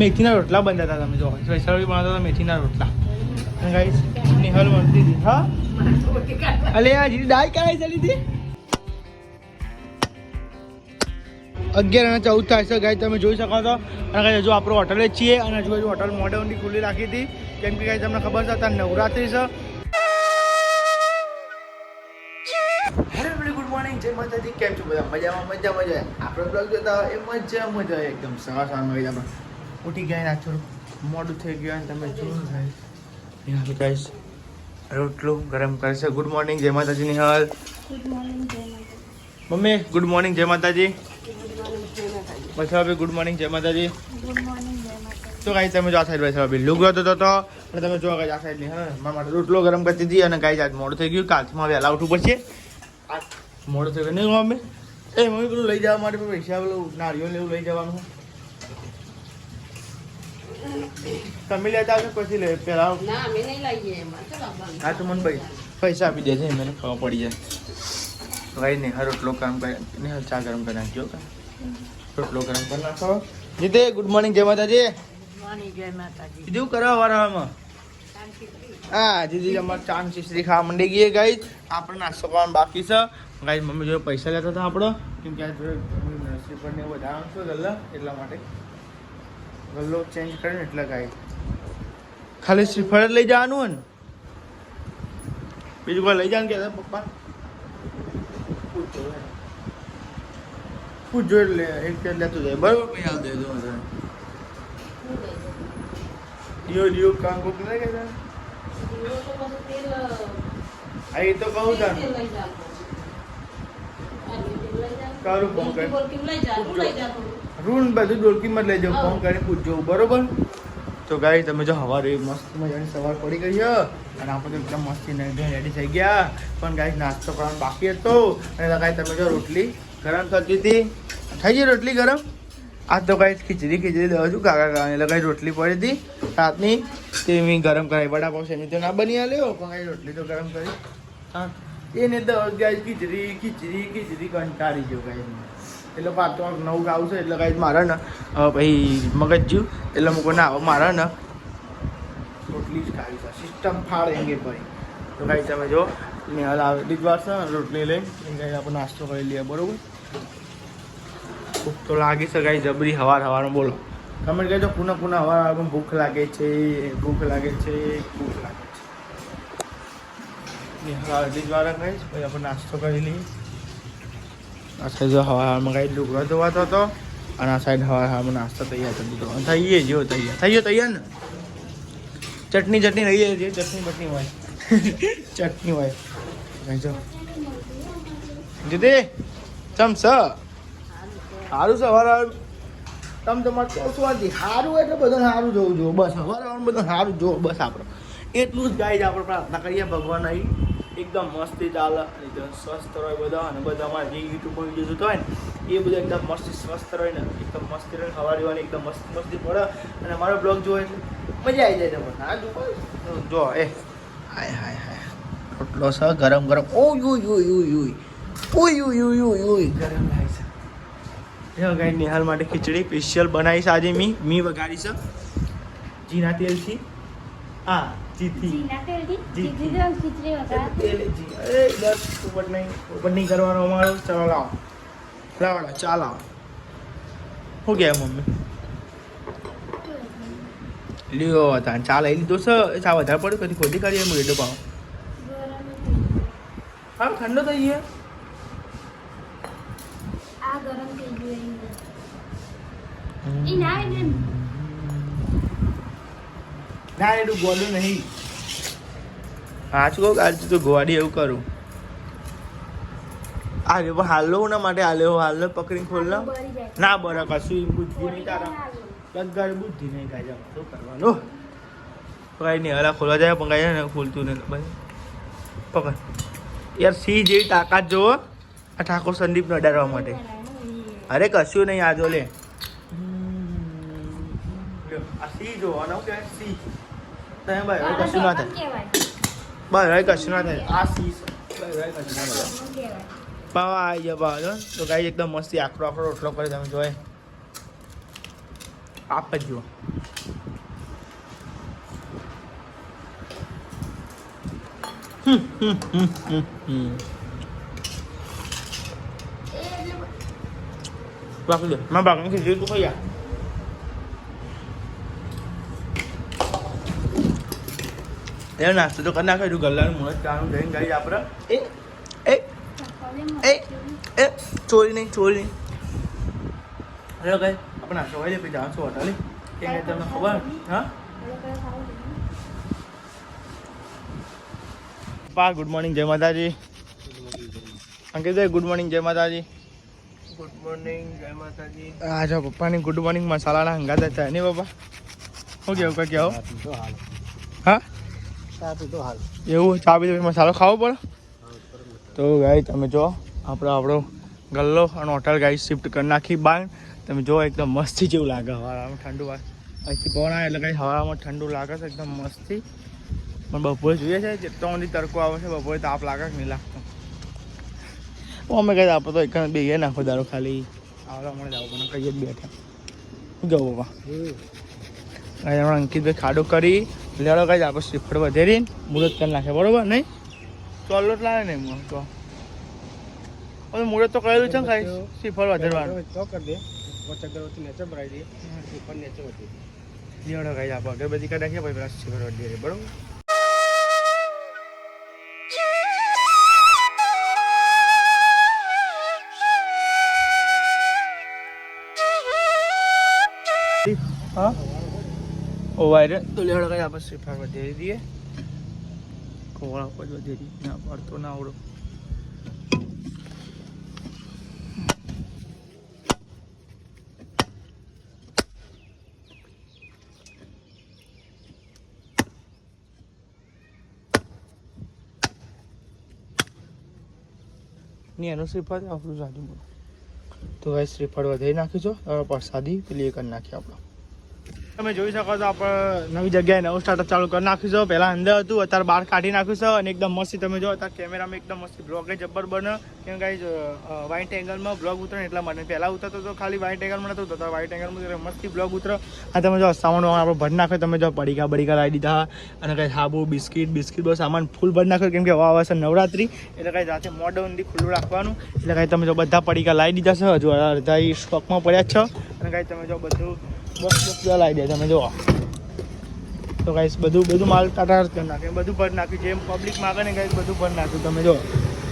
મેથીના રોટલા બનતા હતા તમે જો, સ્પેશિયલ બનાવતા હતા મેથીના રોટલા. ગાઈસ નિહાલ મળતી હતી, હા? અલે, આ દાળ કાઢી ચાલી હતી? અગિયાર અને ચૌદ થાય છે ગાઈ તમે જોઈ શકો છો. અને ગાઈ હજુ આપણે હોટલે જ છીએ અને હજુ હજુ હોટલ મોડેલની ખુલ્લી રાખી હતી. કેમ કે ગાઈ તમને ખબર છે, અત્યારે નવરાત્રી છે. જય માતાજી. કેમ છો બધા? મજામાં મજા મજા આપણે બ્લોગ જોતા એ મજા મજા એકદમ સવારમાં ગઈ આપણે. ઉઠી ગયા ને આ થોડું મોડું થઈ ગયું અને તમે જોયું ગાઈસ ગાઈસ રોટલું ગરમ કરશે. ગુડ મોર્નિંગ જય માતાજી નિહાલ. ગુડ મોર્નિંગ જય માતાજી. મમ્મી ગુડ મોર્નિંગ જય માતાજી. ભાભી ગુડ મોર્નિંગ જય માતાજી. ગુડ મોર્નિંગ જય માતાજી. તો ગાઈ તમે જો આ સાઈડ ભાભી લુગડો તો તો અને તમે જો ગાઈ આ સાઈડની હા મારા માટે રોટલો ગરમ કરતી હતી અને ગાઈ આજ મોડું થઈ ગયું. કાલથી વહેલા ઉઠવું પડશે. મોડું થઈ ગયું. નહીં મમ્મી? એ મમ્મી પેલું લઈ જવા માટે પૈસા પેલું નારિયેળ લેવું એવું લઈ જવાનું. તમે લેતા આવજો પછી લે પેલા ના અમે નહીં લઈએ. હા તો મને પૈસા આપી દેજે. મને ખબર પડી જાય. ભાઈ ને હા રોટલો ગરમ કરી ને ચા ગરમ કરી નાખજો કા રોટલો ગરમ કરી નાખો. જીતે ગુડ મોર્નિંગ જય માતાજી. મોર્નિંગ કરો વારામાં હા જીજી અમારે ચાંદ શીશરી ખાવા મંડી ગઈ ગઈ આપણે નાસ્તો કરવાનું બાકી છે. ગાઈ મમ્મી જોડે પૈસા લેતા હતા આપણો. કેમ કે આ પણ એવું બધા છે ગલ્લા એટલા માટે. ગલ્લો ચેન્જ કરીને એટલે ગાય. ખાલી શ્રીફળ લઈ જવાનું હોય ને? બીજું કોઈ લઈ જવાનું કે પપ્પા? પૂછજો એટલે એક પેજ લેતું જાય. બરાબર? પૈસા દે દો ડિયો ડિયો કામ કોક ના કે એ તો કહું તા કારું. પંકજ લઈ રૂન બધું ડોલકીમાં જ લઈ જાઓ ફોન કરીને પૂછજો બરોબર? તો ગાઈ તમે જો સવારે મસ્ત મજાની સવાર પડી ગઈ છે અને આપણે તો એકદમ મસ્તી રેડી થઈ ગયા. પણ ગાઈ નાસ્તો કરવાનો બાકી હતો. અને ગાઈ તમે જો રોટલી ગરમ થતી હતી. થઈ ગઈ રોટલી ગરમ? આજ તો ગાઈ ખીચડી ખીચડી દઉં છું કાકા કાકા એટલે ગાઈ રોટલી પડી હતી રાતની. તે મેં ગરમ કરાવી વડાપાઉં છે તો ના બની આલ્યો પણ ગાઈ રોટલી તો ગરમ કરી. હા. એને દસ ગાય ખીચડી ખીચડી ખીચડી કંટાળી ગયો ગાઈ એટલે પાછો નવું ગાવું છે, એટલે કાંઈ મારે ને. પછી મગજ જ્યું એટલે મૂકો ના મારે ને. રોટલી જ ખાવી છે. સિસ્ટમ ફાળ એંગે ભાઈ. તો કાંઈ તમે જો, ને હાલ આવેલી જ છે, રોટલી લઈ કાંઈ આપણે નાસ્તો કરી લઈએ, બરાબર? ભૂખ તો લાગી કાંઈ, જબરી હવાર હવારમાં બોલો. તમે કહેજો પુનઃ પુનઃ હવાર હવારમાં ભૂખ લાગે છે, ભૂખ લાગે છે, ભૂખ લાગે છે. ને હાલ આવેલી જ કહીશ પછી આપણે નાસ્તો કરી લઈએ. આ સાઈડ હવા હવામાં કાંઈ લુગડો ધોવાતો હતો અને આ સાઈડ હવા હવામાં નાસ્તો તૈયાર કરી દીધો અને થઈએ જો તૈયાર થઈ ગયો તૈયાર ને ચટણી ચટણી રહી જાય જે ચટણી બટણી હોય ચટણી હોય જો દીદી ચમ સ સારું હવાર તમે તમારે છો સારું એટલે બધાને સારું જોવું જુઓ બસ હવાર હવાર બધું સારું જોવો બસ આપણે એટલું જ ગાય આપણે પ્રાર્થના કરીએ ભગવાન અહીં એકદમ મસ્તી ચાલે એકદમ સ્વસ્થ રહે બધા અને બધા અમારા જે યુટ્યુબમાં વીડિયો જોતા હોય ને એ બધા એકદમ મસ્તી સ્વસ્થ રહે ને એકદમ મસ્તી રહે ખાવા રહેવાની એકદમ મસ્ત મસ્તી પડે અને અમારો બ્લોગ જોવે એટલે મજા આવી જાય તમને. આ જો જો એ. હાય હાય હાય. રોટલો છે ગરમ ગરમ. ઓ યુ યુ યુ યુ ઓ યુ યુ યુ યુ ગરમ લાગે છે. જો ગાઈ નિહાલ માટે ખીચડી સ્પેશિયલ બનાવીશ આજે મી મી વગાડીશ છે જીના તેલથી. હા જીતી અરે બસ ઉપર નહીં ઉપર નહીં કરવાનો અમારો. ચાલો લાવો. લાવો ચા લાવો. શું ગયા મમ્મી? લ્યો હતા ચા લઈ લીધો છે. ચા વધારે પડ્યો કદી ખોટી કાઢીએ એમ રેડો પાવ હા ઠંડો થઈ ગયો. આ ગરમ થઈ ગયું એ ના એટલે ના એટલું ગોળું નહીં. આજ કહું કે તો ગોવાડી એવું કરું. આ રે હાલો ના માટે હાલ્યો હાલો બળી જાય. ના બરા કશું બુદ્ધિ નહીં તારા. લગાડ બુદ્ધિ નહીં કાજા શું કરવાનું? કઈ નહીં હલા ખોલવા જાય પણ કાંઈ ને ખોલતું નહીં બસ. પકડ. યાર સિંહ જેવી તાકાત જુઓ આ ઠાકોર સંદીપને અડાડવા માટે. અરે કશું નહીં આ જો લે. આ સિંહ જો આનો કે સિંહ. તમે ભાઈ હવે કશું ના થાય. બસ હવે કશું ના થાય. આ સી પાવા આવી જાય પાવા જો. તો ગાઈ એકદમ મસ્તી આખરો આખરો રોટલો કરે તમે જોઈ આપ જ જુઓ. હમ, હમ, હમ, હમ, હમ. એ એટલે બાકી મેં બાકી નથી તું ખાઈ જા. એ નાસ્તો તો કરી નાખ્યો તું ગલ્લાનું મુહૂર્ત ચાનું જઈને ગઈ આપણે. એ એ એ એ ચોરી નહીં ચોરી નહીં. હેલો કઈ આપણે નાસ્તો હોય પછી જાણ છો હોટલે કે તમને ખબર? હા? પા ગુડ મોર્નિંગ જય માતાજી. અંકિતભાઈ ગુડ મોર્નિંગ જય માતાજી. ગુડ મોર્નિંગ જય માતાજી. આ જો પપ્પાની ગુડ મોર્નિંગ મસાલાના હંગાતા થાય નહીં પપ્પા? શું કેવું કઈ કેવું તો હાલ હા ચા પીધો હાલ એવું ચા પીધો મસાલો ખાવો પડે? તો ગાઈ તમે જો આપણો આપણો ગલ્લો અને હોટલ ગાઈ શિફ્ટ કરી નાખી બાર. તમે જો એકદમ મસ્તી જેવું લાગે હવામાં ઠંડુ અહીંથી પવન આવે એટલે કંઈ હવામાં ઠંડુ લાગે છે એકદમ મસ્તી. પણ બપોરે જોઈએ છે જેટલો સુધી તડકો આવે છે બપોરે તાપ લાગે કે નહીં લાગતો. અમે કહીએ આપણે તો એક બે નાખો દારો ખાલી. આવડા મને જાવ પણ કહીએ જ બેઠા. જવું બાપા. હમણાં અંકિતભાઈ ખાડો કરી. લેડો કાંઈ આપણે ફરવા વધેરી મુહૂર્ત કરી નાખે બરોબર? નહીં? ચોલો જ લાવે નહીં એમાં તો. હવે મુહૂર્ત તો કરેલું છે ને કાંઈ શ્રીફળ વધેરવાનું તો કરી દે. વચ્ચે અગરબત્તી નેચે ભરાઈ દે. ઉપર નેચર વધી. લેડો કાંઈ આપણે અગરબત્તી કરી નાખીએ પછી પેલા શ્રીફળ દે બરોબર? હા? ઓ વાયરે તો લેડો કાંઈ આપણે શ્રીફળ વધેરી દઈએ? ખોવાળા ઉપર દઈએ? ના પડતો ના આવડો. ની એનું શ્રીફળ આપણું બોલો તો ભાઈ શ્રીફળ વધારી નાખ્યું છો પ્રસાદી પેલી એ કરી નાખીએ આપણે. તમે જોઈ શકો છો, આપણે નવી જગ્યાએ નવું સ્ટાર્ટઅપ ચાલુ કરી નાખ્યું છે પહેલાં અંદર હતું, અત્યારે બહાર કાઢી નાખ્યું છે અને એકદમ મસ્તી, તમે જો અત્યારે કેમેરામાં એકદમ મસ્તી. બ્લોગ જબ્બર બને કેમ કે વ્હાઇટ એંગલમાં બ્લોગ ઉતરે એટલા માટે પહેલાં ઉતરતો તો ખાલી વ્હાઇટ એંગલમાં નતો ઉતરતો. વ્હાઇટ એંગલમાં મસ્તી બ્લોગ ઉતરો આ તમે જો સામાન વામાન આપણે ભરી નાખ્યો. તમે જો પડીકા બડીકા લાવી દીધા. અને કંઈ સાબુ બિસ્કિટ બિસ્કિટ, બધું સામાન ફૂલ ભરી નાખ્યો. કેમ કે હવા આવે છે નવરાત્રી. એટલે કાંઈ રાતે ઊંધી ખુલ્લું રાખવાનું. એટલે કાંઈ તમે જો બધા પડીકા લાવી દીધા છે. હજુ અડધા સ્ટોકમાં પડ્યા છો. અને કાંઈ તમે જો બધું બોક્સ બોક્સ બધા લાવી દે તમે જો તો ગાઈસ બધું બધું માલ ટાટા કરી નાખ્યું બધું ભર નાખ્યું. જેમ પબ્લિક માગે ને ગાઈસ બધું ભર નાખ્યું. તમે જો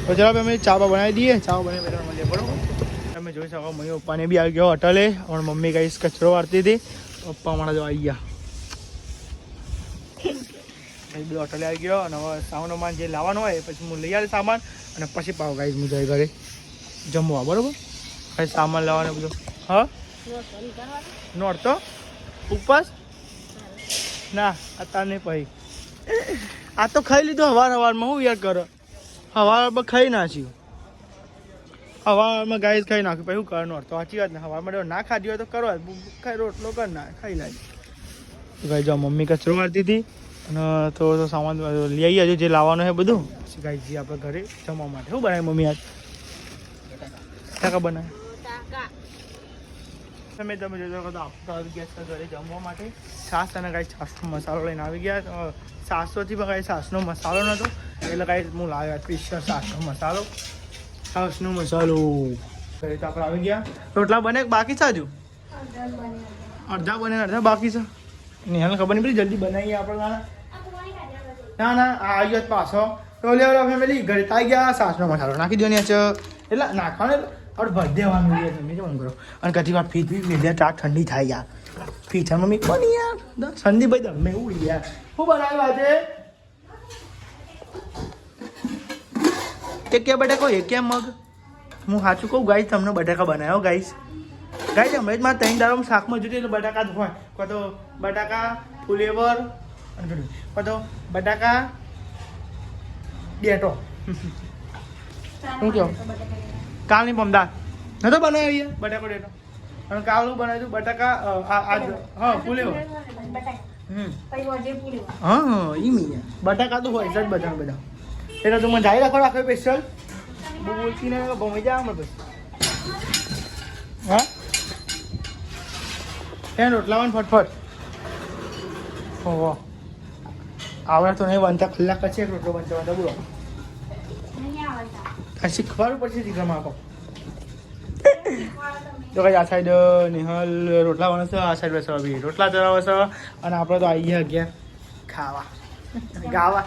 તો ચાલો અમે ચા બનાવી દઈએ. ચા બનાવી બધા મળીએ, બરોબર? તમે જોઈ શકો, મમ્મી પપ્પાને બી આવી ગયો અટલે. પણ મમ્મી ગાઈસ કચરો વાળતી હતી. પપ્પા મારા જો આવી ગયા. બધું અટલે આવી ગયો. અને હવે સામાન માન જે લાવવાનો હોય પછી હું લઈ આવી સામાન. અને પછી પાવ ગાઈશ હું જઈ ઘરે. જમવા, બરોબર? કાંઈ સામાન લાવવાનું બધું. હા? નોટ ઉપવાસ? ના અત્યારે પછી આ તો ખાઈ લીધું હવાર હવારમાં, હું યાર કરો? હવારમાં ખાઈ નાખ્યું હવારમાં ગાય ખાઈ નાખ્યું. પછી હું કરો તો સાચી વાત ને? હવારમાં ના ખાધી હોય તો કરો. ખાઈ રોટલો કર ના, ખાઈ લાવી ગાય જો મમ્મી કચરો મારતી હતી અને થોડો તો સામાન લઈ આવી હજુ જે લાવવાનું છે બધું. પછી ગાય જી આપણે ઘરે જમવા માટે. શું બનાવી મમ્મી આજ? બટાકા. બનાવે તમે તમે જોઈ શકો તો છે ઘરે જમવા માટે. છાશ અને કાંઈ છાસનો મસાલો લઈને આવી ગયા. સાસોથી પણ કાંઈ સાસનો મસાલો નહોતો એટલે કાંઈ હું લાવ્યા સ્પેશિયલ સાસનો મસાલો. સાસનો મસાલો. ઘરે તો આપણે આવી ગયા. રોટલા બને બાકી છે હજુ? અડધા બને અડધા બાકી છે. નિહાલ ખબર નહીં પડી, જલ્દી બનાવીએ આપણે ના ના, આ આવી ગયો પાછો. તો લે ફેમિલી ઘરે તો આવી ગયા. સાસનો મસાલો નાખી દો ને એટલે નાખવાનો એટલે આપણે ભરી દેવાનું છે તમે શું કરો અને કદી વાર ફીટ બી વેલ્યા ચા ઠંડી થાય યાર ફીટ મમ્મી કોની યાર સંદીપભાઈ તમે એવું યાર શું બનાવ્યું આજે કે કે બટાકો એ કેમ મગ હું સાચું કહું ગાઈસ તમને બટાકા બનાવ્યો ગાઈસ ગાઈસ હમણાં જ મારા ત્રણ દાડામાં શાકમાં જોતી એટલે બટાકા જ હોય કો તો બટાકા ફુલેવર અને પેલું કો તો બટાકા ડેટો શું કહો કાલની પમદાર નતો બનાવ્યો યાર? બટાકો ડેટો અને કાલું બનાવ્યું હતું બટાકા આજ હા ફૂલ્યો હા ઈ મી. બટાકા તો હોય છે જ બધા બધા. એટલે તું મને જાહેર રાખો રાખો સ્પેશિયલ બહુ બોલતી ને ભમી જાય અમે પછી. હા? ત્યાં રોટલાવાનું ફટફટ. ઓહો. આવડે તો નહીં બનતા કલાક પછી એક રોટલો બનતા બનતા બોલો. આ શીખવાડું પડશે દીકરામાં આપો. તો કઈ આ સાઈડ નિહલ રોટલા બને છે આ સાઈડ બેસવા બી રોટલા ચલાવે છે. અને આપણે તો આવી ગયા અગિયાર ખાવા. ગાવા.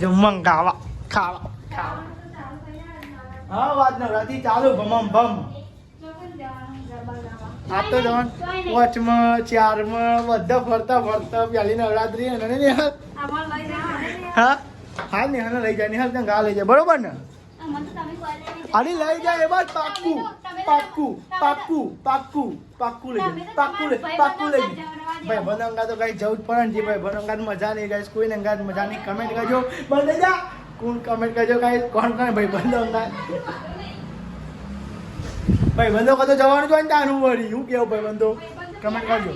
જમવા ગાવા. ખાવા. ખાવા. હા વાત નવરાત્રી ચાલુ ભમમ ભમ. આ તો જવાન વચમાં ચારમાં બધા ફરતા ફરતા પેલી નવરાત્રી અને નિહાલ. હા? હા નિહાલ લઈ જાય નિહાલ ત્યાં ગા લઈ જાય બરોબર ને? અરે લઈ જાય એમાં પાક્કું. પાક્કું પાક્કું પાક્કું પાક્કું લઈ જાય પાક્કું લઈ પાક્કું લઈ ભાઈ ભનંગા તો કઈ જવું જ પડે ને ભાઈ ભનંગા મજા નહીં ગાઈશ કોઈ અંગાત મજા નહીં કમેન્ટ કરજો. બંધ જા. કોણ કમેન્ટ કરજો કઈ કોણ કોણ? ભાઈ ભનંગા ભાઈ બંધો કતો જવાનું જ હોય ને તારું વળી. હું કેવું ભાઈ બંધો કમેન્ટ કરજો.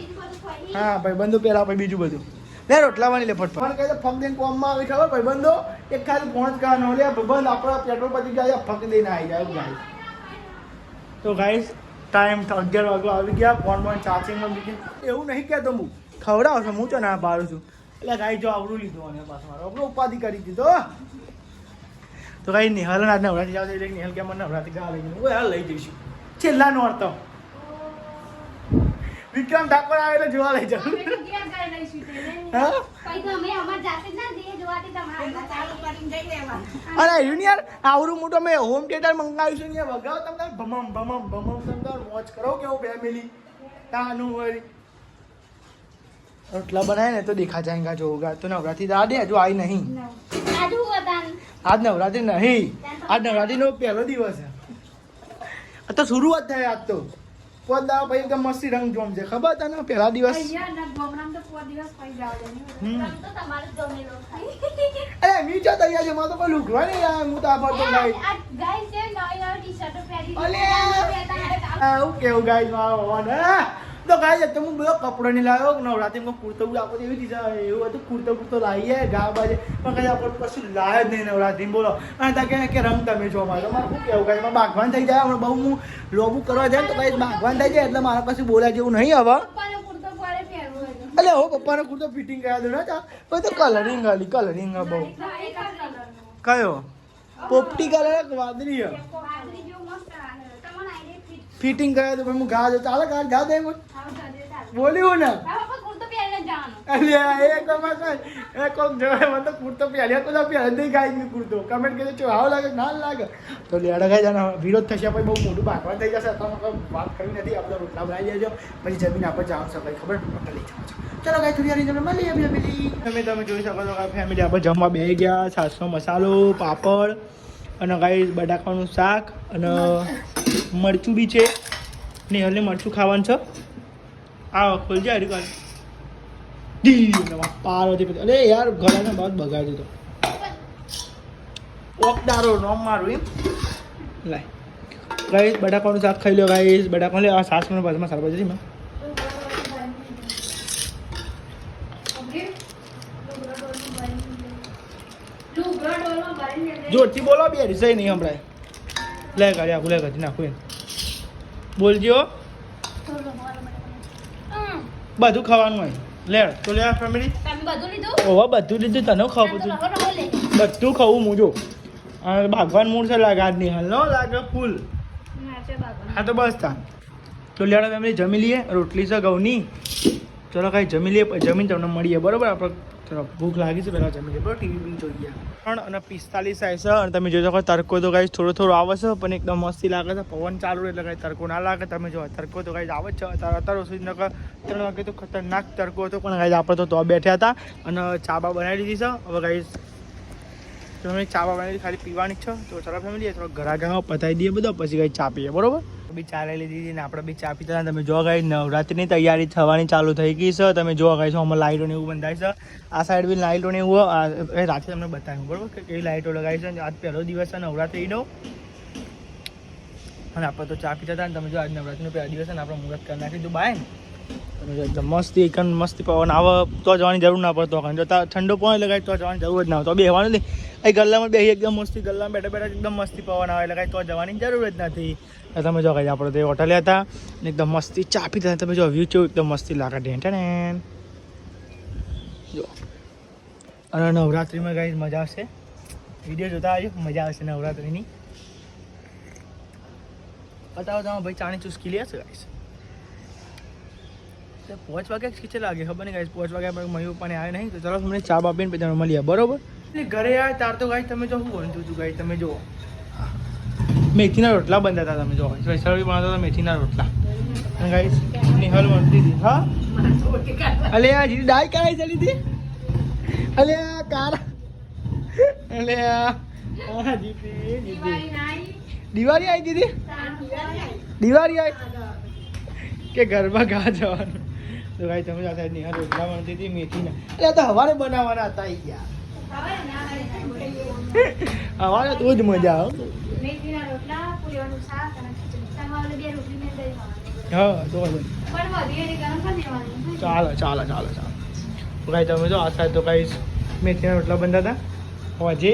હા ભાઈ બંધો પેલા ભાઈ બીજું બધું. લે, રોટલા વાળી લે ફટફટ. કહે છે ફક દઈને કોમમાં આવી ખબર? ભાઈ બંધો એક ખાલી પહોંચ કરવાનો લે ભાઈ આપણા પેટ્રોલ પતી જાય ફક દઈને આવી જાય ગાઈસ તો ગાઈસ, ટાઈમ અગિયાર વાગવા આવી ગયા, ફોન ફોન ચાર્જિંગમાં બીજી એવું નહીં કહેતો હું. ખવડાવો છો, હું તો ના પાડું છું. એટલે ગાઈ જો આવડું લીધું અને પાછું મારો. આપણો ઉપાધિ કરી દીધો તો ગાઈ નિહાલ આજ નવરાત્રી જાવ નિહાલ કે મને નવરાત્રી ગા લઈ ગયું હાલ લઈ જઈશું. છેલ્લા નોરતો. વિક્રમ ઠાકોર આવે એટલે જોવા લઈ જાઉં. હા? અરે યુનિયર ને યાર આવડું મોટું મેં હોમ થિયેટર મંગાવ્યું છે ને વગાવો તમે ભમમ ભમમ ભમમ તમને વોચ કરો કેવું ફેમિલી તાનું વળી રોટલા બનાય ને તો દેખા જાયગા જો ઉગા તો નવરાત્રી તો આડે હજુ આવી નહીં. આજ નવરાત્રી નહીં. આજ નવરાત્રીનો પહેલો દિવસ છે. આ તો શરૂઆત થાય આજ તો. પોત દાવા પછી એકદમ મસ્તી રંગ જોમ છે. ખબર તને? પહેલા દિવસ. અરે મી જો તૈયાર છે મારે તો કોઈ લુગવા નહીં યાર. હું તો આ ફરતો ગાઈ આવું કેવું ગાઈ મારો ભગવાન હે? તો ગાઈ તો હું બધો કપડો નહીં લાવ્યો નવરાત્રીમાં કુર્તો આપો એવી દીધા એવું હતું કુર્તો કુર્તો લાવીએ ગા બાજે. પણ કઈ આપણે કશું લાવે જ નહીં નવરાત્રી બોલો. અને ત્યાં કે કે રંગ તમે છો મારે મારે શું કેવું ગાઈ મારે બાગવાન થઈ જાય હમણાં બહુ હું લોબુ કરવા જાય ને તો કાંઈ બાગવાન થઈ જાય એટલે મારે પાસે બોલાય જેવું નહીં હવે એટલે હો પપ્પાનો કુર્તો ફિટિંગ કર્યા દો ને ચા પછી તો કલરિંગ આલી કલરિંગ બહુ. કયો પોપટી કલર વાદળી. ફિટિંગ કરાય તો હું ઘા જો ચાલે ઘા ઘા દે. બોલ્યું ને? અલ્યા એ કમા એ કોક જોવે મને તો કુર્તો પહેર્યા તો ના પહેર્યા ગાઈ ગયું કુર્તો. કમેન્ટ કરી ચો આવો લાગે ના લાગે. તો લેડા ગાઈ જાને વિરોધ થશે પછી બહુ મોટું ભાગવાન થઈ જશે. તમે કોઈ વાત કરી નથી. આપણે રોટલા બનાવી દેજો પછી જમીન આપણે જવાનું છે ભાઈ. ખબર? રોટલા લઈ જવાનું છે. ચલો ગાઈ થોડી વાર જમે મળી આવી તમે તમે જોઈ શકો છો કે ફેમિલી આપણે જમવા બે ગયા. છાસનો મસાલો પાપડ અને ગાઈ બટાકાનું શાક અને મરચું બી છે. ને હલે મરચું ખાવાનું છે. આ ખોલજે હરી ડી પાર્વતી પતિ અરે યાર, ગળાને બહુ બગાડી દીધો ઓકદારો નોમ મારું એમ. લાય. ગાઈસ, બટાકાનું શાક ખાઈ લો ગાઈસ. બટાકા લે, આ સાસ મને બાજુમાં સારા બાજુ મેં. જોરથી બોલો બે, રિસાઈ નહીં હમણાં લે આખું લે ગાડી નાખું બોલજો. બધું ખાવાનું હોય. લે, તો લે ફેમિલી ઓવા બધું લીધું, તને ખાવું બધું. બધું ખાવું, હું જો. ભાગવાન મૂળ છે, લાગે આજની હાલ, લાગે ફૂલ. હા તો બસ તા તો લેડો ફેમિલી જમી લઈએ. રોટલી છે, ઘઉંની. ચલો, કાંઈ જમી લઈએ, જમીન તમને મળીએ, બરોબર? આપણે ચલો, ભૂખ લાગી છે પહેલાં જમી બરોબર ટીવી બી જોઈએ ત્રણ અને પિસ્તાલીસ આવી છે, અને તમે જોઈ શકો તડકો તો કાંઈ થોડો થોડો આવે પણ એકદમ મસ્તી લાગે છે. પવન ચાલુ એટલે કાંઈ તડકો ના લાગે. તમે જો, તડકો તો કાંઈ આવે જ છે. અત્યારે અત્યારે સુધી નકર તો ખતરનાક તડકો હતો, પણ કાંઈ આપણે તો તો બેઠ્યા હતા અને ચા બનાવી દીધી હવે કાંઈ તમે ચા બા બનાવી ખાલી પીવાની છો. તો ચાલો ફેમિલી થોડો ઘરા ઘરા પતાવી દઈએ બધો, પછી કંઈ ચા પીએ, બરોબર? બી ચા લઈ લીધી ને આપણે બી ચા પીતા તમે જો ગઈ નવરાત્રિની તૈયારી થવાની ચાલુ થઈ ગઈ છે. તમે જોવા ગઈ છો અમે લાઇટો ને એવું બંધાય છે. આ સાઈડ બી લાઇટો ને એવું, આ, એ રાતે તમને બતાવ્યું, બરોબર? કે કેવી લાઇટો લગાવી છે. આજ પહેલો દિવસ છે નવરાત્રિનો અને આપણે તો ચા પીતા હતા ને, તમે જો આજ નવરાત્રિનો પહેલો દિવસ છે ને, આપણે મુહૂર્ત કરી નાખી દીધું. બાય. મસ્તી, એકદમ મસ્તી પવન. આવે તો જવાની જરૂર ના પડતો કારણ જો ઠંડો પવન લગાય તો જવાની જરૂર જ ના તો બેહવાનું નહીં. અહીં ગલ્લામાં બેસી એકદમ મસ્તી, ગલ્લામાં બેઠા બેઠા એકદમ મસ્તી પવન આવે એટલે કાંઈ તો જવાની જરૂર જ નથી. તમે જો કાંઈ આપણે તો હોટલે હતા અને એકદમ મસ્તી ચા પીતા. તમે જો વ્યૂ કેવું એકદમ મસ્તી લાગે. ઢેંટણ જો. અને નવરાત્રિમાં કાંઈ મજા આવશે. વીડિયો જોતા આવજો. મજા આવશે નવરાત્રિની. બતાવો તમે ભાઈ ચાણી ચુસ્કી લે છે ગાઈશ પાંચ વાગે ખીચે લાગે. ખબર નહીં ગાઈશ પાંચ વાગે પણ આવે નહીં. તો ચાલો તમને ચા બાપીને પછી મળીએ. બરોબર? એટલે ઘરે આવે તાર તો ગાઈ તમે જો શું બનતું હતું ગાઈ તમે જુઓ. મેથીના રોટલા બનતા હતા તમે જો સ્પેશિયલ બનાવતા હતા મેથીના રોટલા. અને ગાઈઝ નિહલ મળતી હતી. હા? અલે આ જીરી ડાય કરાઈ ચાલી હતી અલે આ કાર અલે આ. જીતી જીતી દિવાળી આવી દીદી દિવાળી આવી. કે ગરબા ગા જવાનું. તો ભાઈ તમે સાઈડ નિહાર રોટલા બનતી હતી મેથીના. એટલે તો હવારે બનાવવાના હતા યાર. હવારે તો જ મજા આવે. હા તો ચાલો ચાલો ચાલો ચાલો. તો કાંઈ તમે જો આ સાઈડ તો કાંઈ મેથીના રોટલા બનતા હતા. હોજે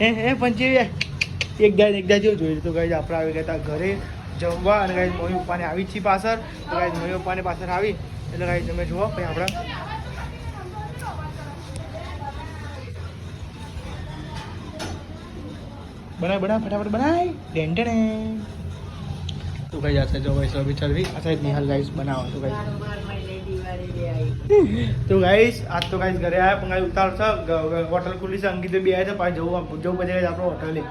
હે હે પંચી એક ગાય એક ગાય જેવું જોયું તો ગાય આપણે આવી ગયા હતા ઘરે જમવા અને કાંઈ મમ્મી પપ્પાને આવી જ છીએ પાછળ. તો કાંઈ મમ્મી પપ્પાને પાછળ આવી. એટલે ગાય તમે જુઓ પછી આપણે બનાય બનાય ફટાફટ બનાય ટેન્ટણે તો કઈ જશે જો ભાઈ સર્વિસ ચરવી આ સાઈડ નિહાલ ગાઈસ બનાવો તો કઈ તો ગાઈસ આજ તો ગાઈસ ઘરે આવ્યા પણ ગાઈસ ઉતાર છે. હોટલ ખુલી છે અંકિત બે આવ્યા છે પાછી જવું જવું પછી ગાઈસ આપણો હોટલે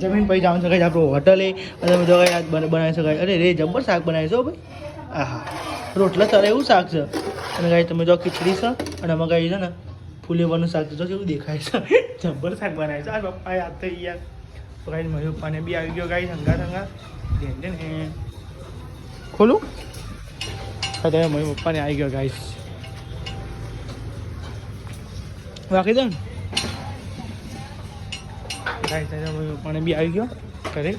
જમીન પછી જવાનું છે ગાઈસ આપણો હોટલે અને તમે જો ગાઈસ આજ બનાવી શકાય અરે રે જબર શાક બનાવી છો ભાઈ. આહા. રોટલા તારે એવું શાક છે. અને ગાઈ તમે જો ખીચડી છે અને અમે ગાઈ છે ને ફૂલેવાનું શાક જો કેવું દેખાય છે. જબર શાક બનાવે છે. આ પપ્પા યાદ થઈ ગયા. તો ગાઈસ મયુર પપ્પાને બી આવી ગયો ગાઈસ હંગા હંગા ડેન ડેન હે ખોલું અત્યારે મમ્મી પપ્પાને આવી ગયો ગાઈસ રાખી દો ને ગાઈસ અત્યારે મમ્મી પપ્પાને બી આવી ગયો ઘરે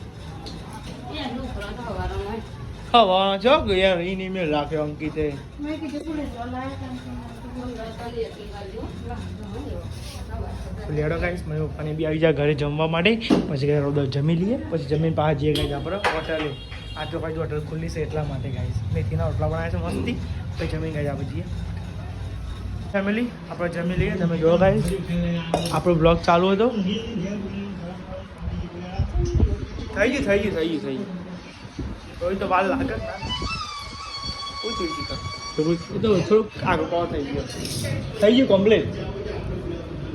હવા જો યાર એની મેળ રાખ્યો અંકિતે મેં કીધું શું લેતો લાયા લેડો ગાઈસ મમ્મી પપ્પાને બી આવી જાય ઘરે જમવા માટે. પછી ઘરે રોડો જમી લઈએ. પછી જમીન પાસે જઈએ ગાઈસ આપણે. હોટલે. આ તો કાંઈ હોટલ ખુલ્લી છે એટલા માટે ગાઈસ. મેથીના રોટલા બનાવ્યા છે મસ્તી. પછી જમીન ગાઈસ આપણે જઈએ. ફેમિલી આપણે જમી લઈએ. તમે જો ગાઈસ. આપણો બ્લોગ ચાલુ હતો. થઈ ગયું થઈ ગયું થઈ ગયું થઈ ગયું. તો વાર લાગે. જ શું થયું થોડુંક એ તો થોડુંક આગળ થઈ ગયો. થઈ ગયું કમ્પ્લીટ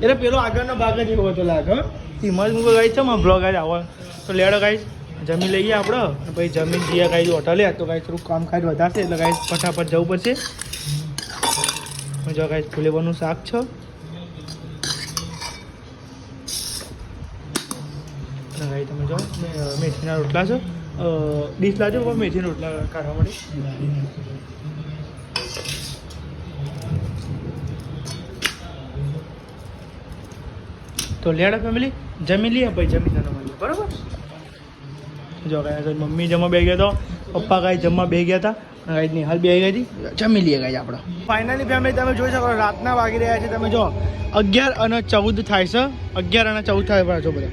એટલે પેલો આગળનો ભાગ જ એવો હતો લાગે ધીમા મૂકો ગાઈ છે બ્લોગ આજે આવો. તો લેડો ગાઈશ જમી લઈએ આપણે પછી જમીન જઈએ કાંઈ હોટલે. તો કાંઈ થોડુંક કામ ખાઈ વધારશે એટલે કાંઈ ફટાફટ જવું પડશે. જો કાંઈ ફુલેવાનું શાક છે. કાંઈ તમે જો મેથીના રોટલા છે. ડીશ લાજો, મેથીના રોટલા કાઢવા માટે. તો લેડા ફેમિલી જમી લઈએ ભાઈ, જમી તને મળીએ બરાબર? જો કાંઈ મમ્મી જમવા બે ગયા તો, પપ્પા કાંઈ જમવા બે ગયા હતા. કાંઈ હાલ બે ગઈ હતી. જમી લઈએ કાંઈ આપણે. ફાઇનલી ફેમિલી તમે જોઈ શકો રાતના વાગી રહ્યા છે. તમે જો, અગિયાર અને ચૌદ થાય છે. અગિયાર અને ચૌદ થાય છો બધા.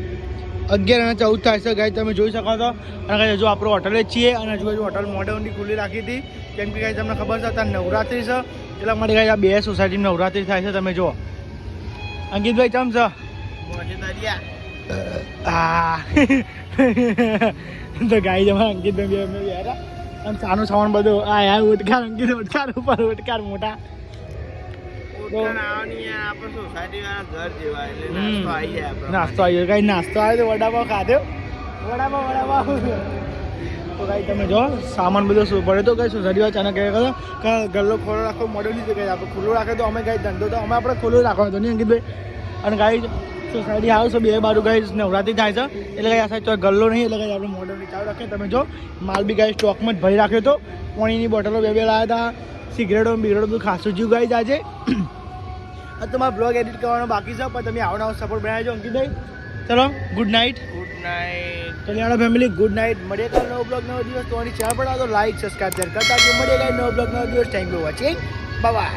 અગિયાર અને ચૌદ થાય છે ગાય તમે જોઈ શકો છો. અને કાંઈ હજુ આપણે હોટલે છીએ. અને હજુ હજુ હોટલ મોઢેઉંડી ખુલ્લી રાખી હતી. કેમ કે કાંઈ તમને ખબર છે, અત્યારે નવરાત્રિ છે. એટલા માટે કાંઈ આ બે સોસાયટી નવરાત્રિ થાય છે, તમે જુઓ. અંકિતભાઈ ચમ છે? તો ગાઈ જમા અંકિતભાઈ બે અમે યાર આમ ચાનું સામાન બધું આ યાર ઉટકાર અંકિત ઉટકાર ઉપર ઉટકાર મોટા. નાસ્તો આવી ગયો. કઈ નાસ્તો આવ્યો તો વડાપાવ ખાધો? વડાપાવ વડાપાવ. તો કઈ તમે જો સામાન બધો શું પડે તો કઈ સોસાયટી અચાનક કહે કહો કે ગલ્લો ખોલો રાખો મોડો નહીં કઈ આપણે ખુલ્લો રાખે તો અમે કઈ ધંધો તો અમે આપણે ખુલ્લો રાખવાનો હતો નહીં અંકિતભાઈ? અને ગાઈ સોસાયટી હાઉસ બે બાજુ ગાઈ નવરાત્રી થાય છે. એટલે કઈ આ સાઈડ તો ગલ્લો નહીં એટલે કઈ આપણે મોડલ ચાલુ રાખીએ. તમે જો માલ બી ગાઈ સ્ટોકમાં જ ભરી રાખ્યો હતો. પાણીની બોટલો બે બે લાવ્યા હતા. સિગરેટો બિગરેટો બધું ખાસું જીવ ગાઈ આજે છે તમારે બ્લોગ એડિટ કરવાનો બાકી છે પણ તમે આવો નવો સપોર્ટ બનાવજો અંકિતભાઈ. ચલો good night good night Kalyan family good night મળીએ કાલે નવો બ્લોગ નવો દિવસ. તો ચેનલ પર આવો તો લાઈક સબસ્ક્રાઈબ કરતા જો મળીએ કાલે નવો બ્લોગ નવો દિવસ. Thank you watching bye